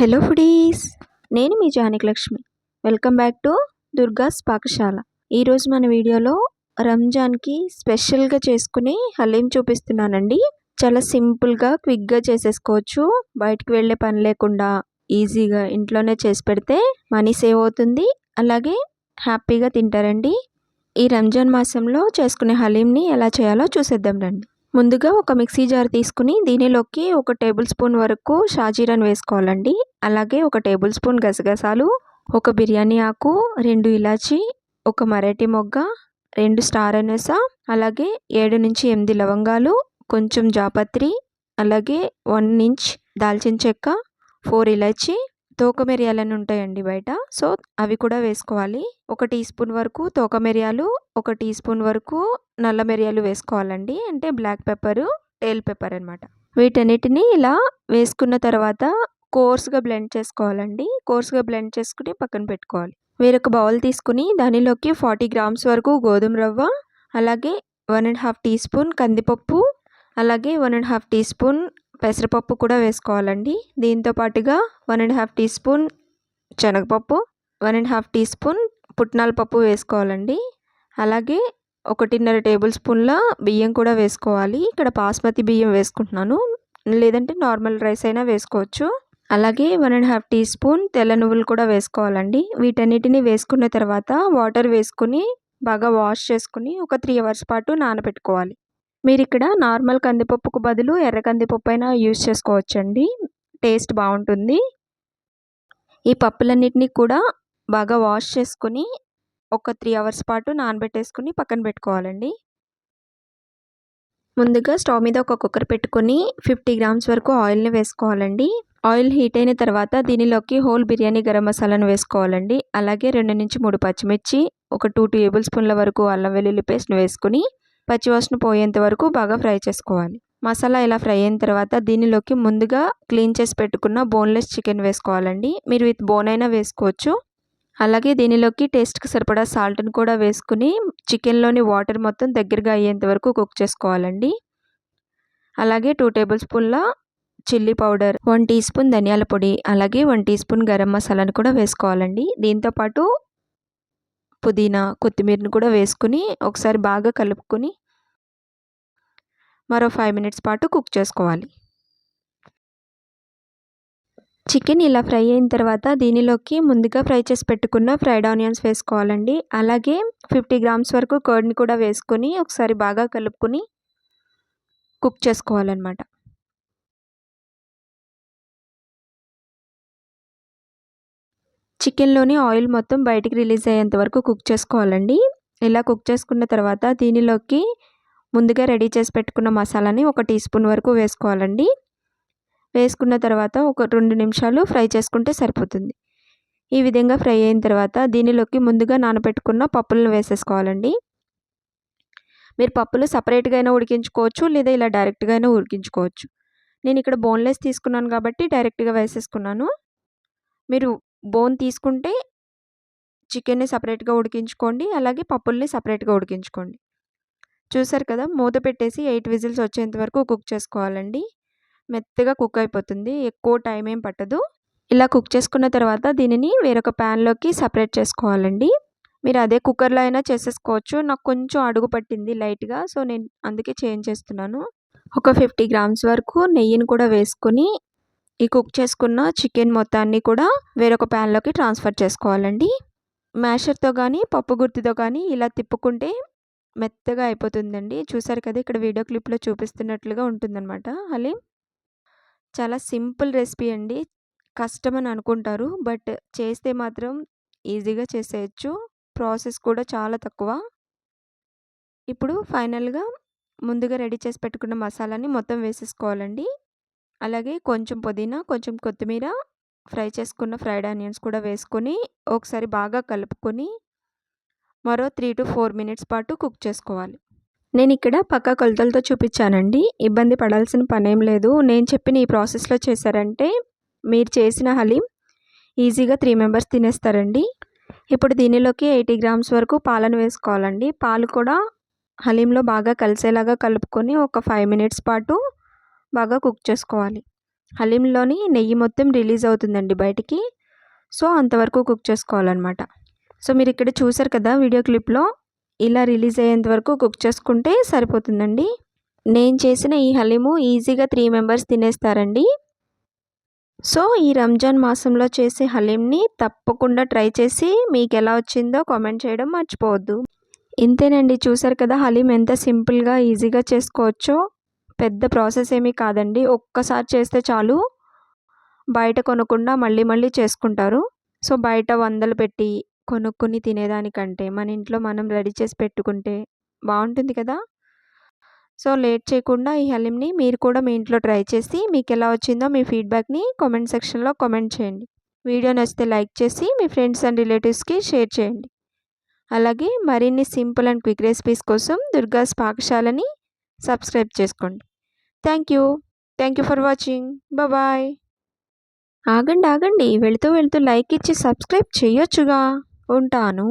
Hello foodies నేను మీ Janaki Lakshmi. Welcome back to Durga's Pakashala ఈరోజు మన వీడియోలో రంజాన్కి స్పెషల్గా చేసుకుని హలీం చూపిస్తున్నానండి. చాలా సింపుల్గా క్విక్గా చేసేసుకోవచ్చు. బయటకు వెళ్ళే పని లేకుండా ఈజీగా ఇంట్లోనే చేసి పెడితే మనీ సేవ్ అవుతుంది. అలాగే హ్యాపీగా తింటారండి. ఈ రంజాన్ మాసంలో చేసుకునే హలీంని ఎలా చేయాలో చూసేద్దాం రండి. ముందుగా ఒక మిక్సీ జార్ తీసుకుని దీనిలోకి ఒక టేబుల్ స్పూన్ వరకు షాజీరాన్ వేసుకోవాలండి. అలాగే ఒక టేబుల్ స్పూన్ గసగసాలు ఒక బిర్యానీ ఆకు రెండు ఇలాచి ఒక మరాఠీ మొగ్గ రెండు స్టార్ అనేస అలాగే ఏడు నుంచి ఎనిమిది లవంగాలు కొంచెం జాపత్రి అలాగే వన్ ఇంచ్ దాల్చిన చెక్క ఫోర్ ఇలాచి తోక మిరియాలని ఉంటాయండి బయట. సో అవి కూడా వేసుకోవాలి. ఒక టీ స్పూన్ వరకు తోక మిరియాలు ఒక టీ స్పూన్ వరకు నల్ల మిరియాలు వేసుకోవాలండి. అంటే బ్లాక్ పెప్పరు టేల్ పెప్పర్ అనమాట వీటన్నిటిని ఇలా వేసుకున్న తర్వాత కోర్స్గా బ్లెండ్ చేసుకోవాలండి. కోర్స్గా బ్లెండ్ చేసుకుని పక్కన పెట్టుకోవాలి. వేరొక బౌల్ తీసుకుని దానిలోకి ఫార్టీ గ్రామ్స్ వరకు గోధుమ రవ్వ అలాగే one and half teaspoon కందిపప్పు అలాగే one and half teaspoon పెసరపప్పు కూడా వేసుకోవాలండి. దీంతో పాటుగా one and half teaspoon శనగపప్పు one and half teaspoon పుట్నాల పప్పు వేసుకోవాలండి. అలాగే ఒకటిన్నర టేబుల్ స్పూన్ల బియ్యం కూడా వేసుకోవాలి. ఇక్కడ బాస్మతి బియ్యం వేసుకుంటున్నాను. లేదంటే నార్మల్ రైస్ అయినా వేసుకోవచ్చు. అలాగే one and half teaspoon తెల్ల నువ్వులు కూడా వేసుకోవాలండి. వీటన్నిటిని వేసుకున్న తర్వాత వాటర్ వేసుకుని బాగా వాష్ చేసుకుని ఒక త్రీ అవర్స్ పాటు నానబెట్టుకోవాలి. మీరు ఇక్కడ నార్మల్ కందిపప్పుకు బదులు ఎర్ర కందిపప్పు అయినా యూజ్ చేసుకోవచ్చండి. టేస్ట్ బాగుంటుంది. ఈ పప్పులన్నిటినీ కూడా బాగా వాష్ చేసుకుని ఒక త్రీ అవర్స్ పాటు నానబెట్టేసుకుని పక్కన పెట్టుకోవాలండి. ముందుగా స్టవ్ మీద ఒక కుక్కర్ పెట్టుకొని ఫిఫ్టీ గ్రామ్స్ వరకు ఆయిల్ని వేసుకోవాలండి. ఆయిల్ హీట్ అయిన తర్వాత దీనిలోకి హోల్ బిర్యానీ గరం మసాలాను వేసుకోవాలండి. అలాగే రెండు నుంచి మూడు పచ్చిమిర్చి ఒక టూ టేబుల్ స్పూన్ల వరకు అల్లం వెల్లుల్లి పేస్ట్ను వేసుకుని పచ్చివాసన పోయేంత వరకు బాగా ఫ్రై చేసుకోవాలి. మసాలా ఇలా ఫ్రై అయిన తర్వాత దీనిలోకి ముందుగా క్లీన్ చేసి పెట్టుకున్న బోన్లెస్ చికెన్ వేసుకోవాలండి. మీరు విత్ బోన్ అయినా వేసుకోవచ్చు. అలాగే దీనిలోకి టేస్ట్కి సరిపడా సాల్ట్ని కూడా వేసుకుని చికెన్లోని వాటర్ మొత్తం దగ్గరగా అయ్యేంత వరకు కుక్ చేసుకోవాలండి. అలాగే టూ టేబుల్ స్పూన్ల chilli powder one teaspoon ధనియాల పొడి అలాగే వన్ టీ స్పూన్ గరం మసాలాను కూడా వేసుకోవాలండి. దీంతోపాటు పుదీనా కొత్తిమీరని కూడా వేసుకుని ఒకసారి బాగా కలుపుకొని మరో ఫైవ్ మినిట్స్ పాటు కుక్ చేసుకోవాలి. చికెన్ ఇలా ఫ్రై అయిన తర్వాత దీనిలోకి ముందుగా ఫ్రై చేసి పెట్టుకున్న ఫ్రైడ్ ఆనియన్స్ వేసుకోవాలండి. అలాగే ఫిఫ్టీ గ్రామ్స్ వరకు కర్డ్ని కూడా వేసుకొని ఒకసారి బాగా కలుపుకొని కుక్ చేసుకోవాలన్నమాట. చికెన్లోని ఆయిల్ మొత్తం బయటికి రిలీజ్ అయ్యేంత వరకు కుక్ చేసుకోవాలండి. ఇలా కుక్ చేసుకున్న తర్వాత దీనిలోకి ముందుగా రెడీ చేసి పెట్టుకున్న మసాలాని ఒక టీ స్పూన్ వరకు వేసుకోవాలండి. వేసుకున్న తర్వాత ఒక రెండు నిమిషాలు ఫ్రై చేసుకుంటే సరిపోతుంది. ఈ విధంగా ఫ్రై అయిన తర్వాత దీనిలోకి ముందుగా నానబెట్టుకున్న పప్పులను వేసేసుకోవాలండి. మీరు పప్పులు సపరేట్గా అయినా ఉడికించుకోవచ్చు లేదా ఇలా డైరెక్ట్గా అయినా ఉడికించుకోవచ్చు. నేను ఇక్కడ బోన్లెస్ తీసుకున్నాను కాబట్టి డైరెక్ట్గా వేసేసుకున్నాను. మీరు బోన్ తీసుకుంటే చికెన్ని సపరేట్గా ఉడికించుకోండి అలాగే పప్పుల్ని సపరేట్గా ఉడికించుకోండి. చూసారు కదా మూత పెట్టేసి ఎయిట్ విజిల్స్ వచ్చేంత వరకు కుక్ చేసుకోవాలండి. మెత్తగా కుక్ అయిపోతుంది. ఎక్కువ టైం ఏం పట్టదు. ఇలా కుక్ చేసుకున్న తర్వాత దీనిని వేరొక ప్యాన్లోకి సపరేట్ చేసుకోవాలండి. మీరు అదే కుక్కర్లో అయినా చేసేసుకోవచ్చు. నాకు కొంచెం అడుగు పట్టింది లైట్గా సో నేను అందుకే చేంజ్ చేస్తున్నాను. ఒక ఫిఫ్టీ గ్రామ్స్ వరకు నెయ్యిని కూడా వేసుకొని ఈ కుక్ చేసుకున్న చికెన్ మొత్తాన్ని కూడా వేరొక ప్యాన్లోకి ట్రాన్స్ఫర్ చేసుకోవాలండి. మ్యాషర్తో కానీ పప్పు గుర్తితో కానీ ఇలా తిప్పుకుంటే మెత్తగా అయిపోతుందండి. చూసారు కదా ఇక్కడ వీడియో క్లిప్లో చూపిస్తున్నట్లుగా ఉంటుందన్నమాట. హలీం? చాలా సింపుల్ రెసిపీ అండి. కష్టం అని అనుకుంటారు. బట్ చేస్తే మాత్రం ఈజీగా చేసేయచ్చు. ప్రాసెస్ కూడా చాలా తక్కువ. ఇప్పుడు ఫైనల్గా ముందుగా రెడీ చేసి పెట్టుకున్న మసాలాని మొత్తం వేసేసుకోవాలండి. అలాగే కొంచెం పుదీనా కొంచెం కొత్తిమీర ఫ్రై చేసుకున్న ఫ్రైడ్ ఆనియన్స్ కూడా వేసుకొని ఒకసారి బాగా కలుపుకొని మరో త్రీ టు ఫోర్ మినిట్స్ పాటు కుక్ చేసుకోవాలి. నేను ఇక్కడ పక్క కొలతలతో చూపించానండి. ఇబ్బంది పడాల్సిన పనేం లేదు. నేను చెప్పిన ఈ ప్రాసెస్లో చేశారంటే మీరు చేసిన హలీం ఈజీగా త్రీ మెంబర్స్ తినేస్తారండి. ఇప్పుడు దీనిలోకి ఎయిటీ గ్రామ్స్ వరకు పాలను వేసుకోవాలండి. పాలు కూడా హలీంలో బాగా కలిసేలాగా కలుపుకొని ఒక ఫైవ్ మినిట్స్ పాటు బాగా కుక్ చేసుకోవాలి. హలీంలోని నెయ్యి మొత్తం రిలీజ్ అవుతుందండి బయటికి. సో అంతవరకు కుక్ చేసుకోవాలన్నమాట. సో మీరు ఇక్కడ చూసారు కదా వీడియో క్లిప్లో? ఇలా రిలీజ్ అయ్యేంత వరకు కుక్ చేసుకుంటే సరిపోతుందండి. నేను చేసిన ఈ హలీము ఈజీగా త్రీ మెంబర్స్ తినేస్తారండి. సో ఈ రంజాన్ మాసంలో చేసే హలీంని తప్పకుండా ట్రై చేసి మీకు ఎలా వచ్చిందో కామెంట్ చేయడం మర్చిపోవద్దు. ఇంతేనండి చూసారు కదా హలీం ఎంత సింపుల్గా ఈజీగా చేసుకోవచ్చో. పెద్ద ప్రాసెస్ ఏమీ కాదండి ఒక్కసారి చేస్తే చాలు. బయట కొనకుండా మళ్ళీ మళ్ళీ చేసుకుంటారు. సో బయట వందలు పెట్టి కొనుక్కొని తినేదానికంటే మన ఇంట్లో మనం రెడీ చేసి పెట్టుకుంటే బాగుంటుంది కదా. సో లేట్ చేయకుండా ఈ హలీంని మీరు కూడా మీ ఇంట్లో ట్రై చేసి మీకు ఎలా వచ్చిందో మీ ఫీడ్బ్యాక్ని కామెంట్ సెక్షన్లో కామెంట్ చేయండి. వీడియో నచ్చితే లైక్ చేసి మీ ఫ్రెండ్స్ అండ్ రిలేటివ్స్కి షేర్ చేయండి. అలాగే మరిన్ని సింపుల్ అండ్ క్విక్ రెసిపీస్ కోసం దుర్గాస్ పాకశాలని సబ్స్క్రైబ్ చేసుకోండి. Thank you. Thank you for watching. Bye. ఆగండి ఆగండి. వెళుతూ వెళుతూ లైక్ ఇచ్చి సబ్స్క్రైబ్ చేయొచ్చుగా. ఉంటాను.